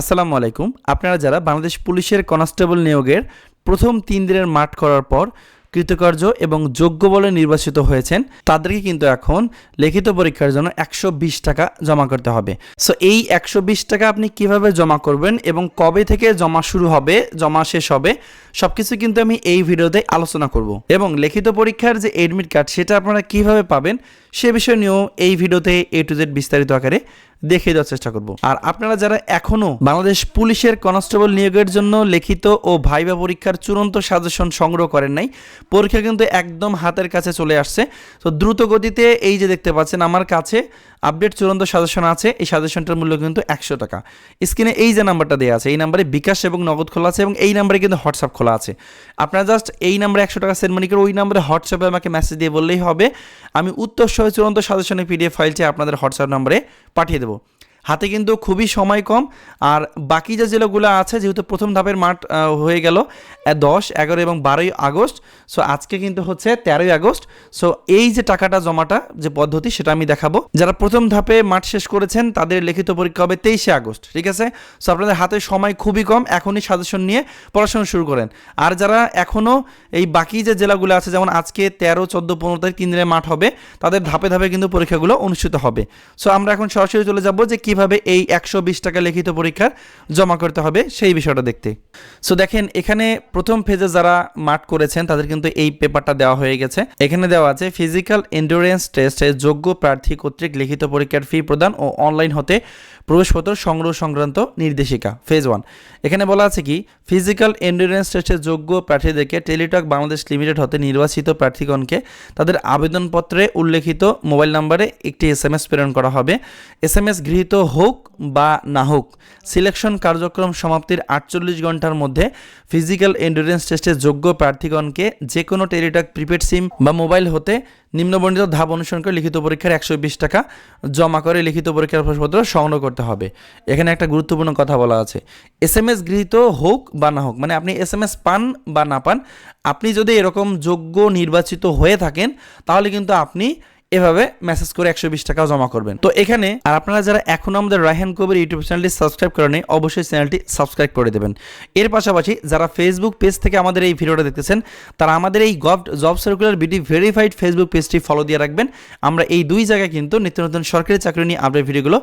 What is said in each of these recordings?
আসসালামু আলাইকুম। আপনারা যারা বাংলাদেশ পুলিশের কনস্টেবল নিয়োগের প্রথম তিন দিনের মাঠ করার পর কৃতকার্য এবং যোগ্য বলে নির্বাচিত হয়েছেন, তাদেরকে কিন্তু এখন লিখিত পরীক্ষার জন্য একশো বিশ টাকা জমা করতে হবে। সো এই একশো বিশ টাকা আপনি কীভাবে জমা করবেন এবং কবে থেকে জমা শুরু হবে, জমা শেষ হবে সব কিছু কিন্তু আমি এই ভিডিওতে আলোচনা করব। এবং লিখিত পরীক্ষার যে এডমিট কার্ড সেটা আপনারা কীভাবে পাবেন, সে বিষয় নিয়েও এই ভিডিওতে এ টু জেড বিস্তারিত আকারে দেখিয়ে দেওয়ার চেষ্টা করব। আর আপনারা যারা এখনও বাংলাদেশ পুলিশের কনস্টেবল নিয়োগের জন্য লিখিত ও ভাইবা পরীক্ষার চূড়ান্ত সাজেশন সংগ্রহ করেন নাই, পরীক্ষা কিন্তু একদম হাতের কাছে চলে আসছে। তো দ্রুত গতিতে এই যে দেখতে পাচ্ছেন, আমার কাছে আপডেট চূড়ান্ত সাজেশন আছে, এই সাজেশনটার মূল্য কিন্তু একশো টাকা। স্ক্রিনে এই যে নাম্বারটা দেওয়া আছে, এই নাম্বারে বিকাশ এবং নগদ খোলা আছে এবং এই নাম্বারে কিন্তু হোয়াটসঅ্যাপ খোলা আছে। আপনারা জাস্ট এই নাম্বারে একশো টাকা সেন্ড মানি করে ওই নাম্বারে হোয়াটসঅ্যাপে আমাকে মেসেজ দিয়ে বললেই হবে। আমি উত্তর সহ চূড়ান্ত সাজেশনের পিডিএফ ফাইলটি আপনাদের হোয়াটসঅ্যাপ নাম্বারে পাঠিয়ে দেবো। হাতে কিন্তু খুবই সময় কম। আর বাকি যে জেলাগুলো আছে, যেহেতু প্রথম ধাপের মাঠ হয়ে গেল দশ, এগারো এবং বারোই আগস্ট সো আজকে কিন্তু হচ্ছে তেরোই আগস্ট সো এই যে টাকাটা জমাটা, যে পদ্ধতি, সেটা আমি দেখাবো। যারা প্রথম ধাপে মাঠ শেষ করেছেন, তাদের লিখিত পরীক্ষা হবে তেইশে আগস্ট, ঠিক আছে? সো আপনাদের হাতে সময় খুবই কম, এখনই সাজেশন নিয়ে পড়াশোনা শুরু করেন। আর যারা এখনও এই বাকি যে জেলাগুলো আছে, যেমন আজকে তেরো, চোদ্দ, পনেরো তারিখ, তিন দিনের মাঠ হবে, তাদের ধাপে ধাপে কিন্তু পরীক্ষাগুলো অনুষ্ঠিত হবে। সো আমরা এখন সরাসরি চলে যাব যে কীভাবে এই একশো বিশ টাকা লিখিত পরীক্ষার জমা করতে হবে সেই বিষয়টা দেখতে। সো দেখেন, এখানে প্রথম ফেজে যারা মাঠ করেছেন, তাদের কিন্তু এই পেপারটা দেওয়া হয়ে গেছে। এখানে দেওয়া আছে ফিজিক্যাল এন্ডুরেন্স টেস্টে যোগ্য প্রার্থী কর্তৃক লিখিত পরীক্ষার ফি প্রদান ও অনলাইন হতে প্রবেশপত্র সংগ্রহ সংক্রান্ত নির্দেশিকা ফেজ ওয়ান এখানে বলা আছে কি ফিজিক্যাল এন্ডুরেন্স টেস্টের যোগ্য প্রার্থীদেরকে টেলিটক বাংলাদেশ লিমিটেড হতে নির্বাচিত প্রার্থীগণকে তাদের আবেদনপত্রে উল্লেখিত মোবাইল নম্বরে একটি এস এম এস প্রেরণ করা হবে। এস এম এস গৃহীত হোক বা না হোক সিলেকশন কার্যক্রম সমাপ্তির আটচল্লিশ ঘণ্টার মধ্যে ফিজিক্যাল এন্ডুরেন্স টেস্টের যোগ্য প্রার্থীগণকে যে কোনো টেলিটক প্রিপেড সিম বা মোবাইল হতে নিম্নবর্ণিত ধাপ অনুসরণ করে লিখিত পরীক্ষার একশো বিশ টাকা জমা করে লিখিত পরীক্ষার প্রশ্নপত্র সংগ্রহ করতে হবে। এখানে একটা গুরুত্বপূর্ণ কথা বলা আছে। এস এম এস গৃহীত হোক বা না হোক মানে আপনি এস এম এস পান বা না পান, আপনি যদি এরকম যোগ্য নির্বাচিত হয়ে থাকেন, তাহলে কিন্তু আপনি এভাবে মেসেজ করে একশো বিশ টাকা জমা করবেন। তো এখানে, আর আপনারা যারা এখনও আমাদের রায়হান কবির ইউটিউব চ্যানেলটি সাবস্ক্রাইব করেনি অবশ্যই চ্যানেলটি সাবস্ক্রাইব করে দেবেন। এর পাশাপাশি যারা ফেসবুক পেজ থেকে আমাদের এই ভিডিওটা দেখতেছেন, তারা আমাদের এই gov job circular BD verified Facebook পেজটি ফলো দিয়ে রাখবেন। আমরা এই দুই জায়গায় কিন্তু নিত্য নতুন সরকারি চাকরি নিয়ে আপডেট ভিডিওগুলো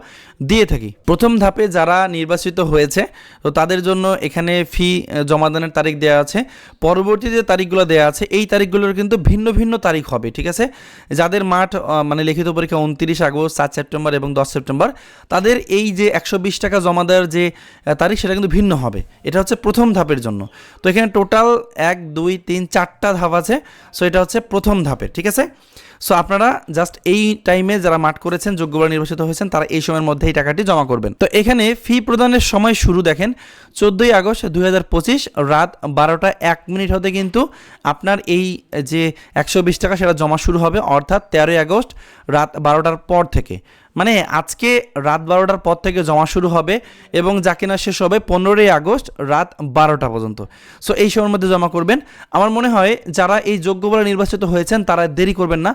দিয়ে থাকি। প্রথম ধাপে যারা নির্বাচিত হয়েছে, তো তাদের জন্য এখানে ফি জমাদানের তারিখ দেওয়া আছে। পরবর্তী যে তারিখগুলো দেওয়া আছে, এই তারিখগুলোর কিন্তু ভিন্ন ভিন্ন তারিখ হবে, ঠিক আছে? যাদের মাঠ মানে লিখিত পরীক্ষা উনত্রিশ আগস্ট, সাত সেপ্টেম্বর এবং দশ সেপ্টেম্বর। তাদের এই যে একশো বিশ টাকা জমা দেওয়ার যে তারিখ, সেটা কিন্তু ভিন্ন হবে। এটা হচ্ছে প্রথম ধাপের জন্য। তো এখানে টোটাল এক, দুই, তিন, চারটা ধাপ আছে। সো এটা হচ্ছে প্রথম ধাপে, ঠিক আছে? সো আপনারা জাস্ট এই টাইমে যারা মাঠ করেছেন যোগ্যবার নির্বাচিত হয়েছেন, তারা এই সময়ের মধ্যে এই টাকাটি জমা করবেন। তো এখানে ফি প্রদানের সময় শুরু দেখেন, চোদ্দোই আগস্ট দু হাজার পঁচিশ রাত বারোটা এক মিনিট হতে কিন্তু আপনার এই যে একশো বিশ টাকা সেটা জমা শুরু হবে, অর্থাৎ তেরোই আগস্ট রাত বারোটার পর থেকে। মানে আজকে রাত বারোটার পর থেকে জমা শুরু হবে এবং যা কিনা শেষ হবে পনেরোই আগস্ট রাত বারোটা পর্যন্ত। সো এই সময়ের মধ্যে জমা করবেন। আমার মনে হয় যারা এই যোগ্য বলে নির্বাচিত হয়েছেন, তারা দেরি করবেন না।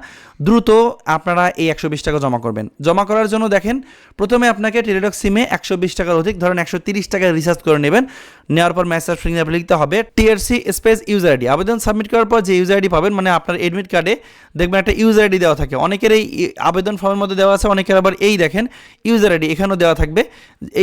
দ্রুত আপনারা এই একশো বিশ টাকা জমা করবেন। জমা করার জন্য দেখেন, প্রথমে আপনাকে টেলিটক সিমে একশো বিশ টাকার অধিক, ধরেন একশো তিরিশ টাকার রিচার্জ করে নেবেন। নেওয়ার পর মেসেজ ফিঙ্গার লিখতে হবে টিআরসি স্পেস ইউজার আইডি আবেদন সাবমিট করার পর যে ইউজার আইডি পাবেন মানে আপনার এডমিট কার্ডে দেখবেন একটা ইউজার আইডি দেওয়া থাকে। অনেকের এই আবেদন ফর্মের মধ্যে দেওয়া আছে, অনেকের আবার এই দেখেন ইউজার আইডি এখানেও দেওয়া থাকবে।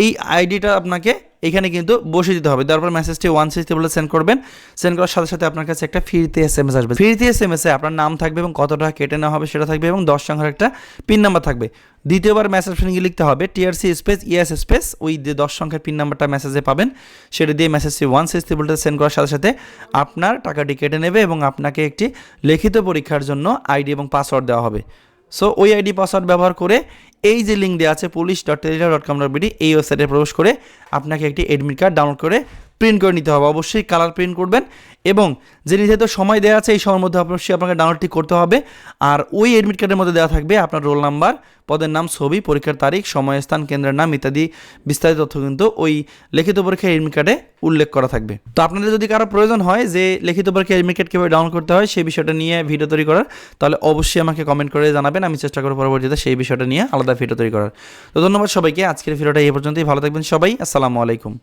এই আইডিটা আপনাকে এখানে কিন্তু বসে দিতে হবে। তারপর মেসেজটি ওয়ান সিক্সটি সেন্ড করবেন। সেন্ড করার সাথে সাথে আপনার কাছে একটা ফ্রিতে এস এম এস আসবে। ফ্রিতে এস এম এসে আপনার নাম থাকবে এবং কত টাকা কেটে নেওয়া হবে সেটা থাকবে এবং দশ সংখ্যার একটা পিন নাম্বার থাকবে। দ্বিতীয়বার মেসেজ ফিনিংয়ে লিখতে হবে টিআরসি স্পেস ইএস স্পেস ওই যে দশ সংখ্যার পিন নাম্বারটা মেসেজে পাবেন। সেটা দিয়ে মেসেজটি ওয়ান সিক্সটি সেন্ড করার সাথে সাথে আপনার টাকাটি কেটে নেবে এবং আপনাকে একটি লিখিত পরীক্ষার জন্য আইডি এবং পাসওয়ার্ড দেওয়া হবে। সো ওই আইডি পাসওয়ার্ড ব্যবহার করে এই যে লিঙ্ক দেওয়া আছে police dot Teletalk dot com dot BD এই ওয়েবসাইটে প্রবেশ করে আপনাকে একটি অ্যাডমিট কার্ড ডাউনলোড করে প্রিন্ট করে নিতে হবে। অবশ্যই কালার প্রিন্ট করবেন এবং যে নির্ধারিত সময় দেওয়া আছে, এই সময়ের মধ্যে অবশ্যই আপনাকে ডাউনলোডটি করতে হবে। আর ওই এডমিট কার্ডের মধ্যে দেওয়া থাকবে আপনার রোল নাম্বার পদের নাম, ছবি, পরীক্ষার তারিখ, সময়, স্থান, কেন্দ্রের নাম ইত্যাদি বিস্তারিত তথ্য কিন্তু ওই লিখিত পরীক্ষার এডমিট কার্ডে উল্লেখ করা থাকবে। তো আপনাদের যদি কারও প্রয়োজন হয় যে লিখিত পরীক্ষার এডমিট কার্ড কীভাবে ডাউনলোড করতে হয়, সেই বিষয়টা নিয়ে ভিডিও তৈরি করার, তাহলে অবশ্যই আমাকে কমেন্ট করে জানাবেন। আমি চেষ্টা করব পরবর্তীতে সেই বিষয়টা নিয়ে আলাদা ভিডিও তৈরি করার। তো ধন্যবাদ সবাইকে। আজকের ভিডিওটা এই পর্যন্তই। ভালো থাকবেন সবাই। আসসালামু আলাইকুম।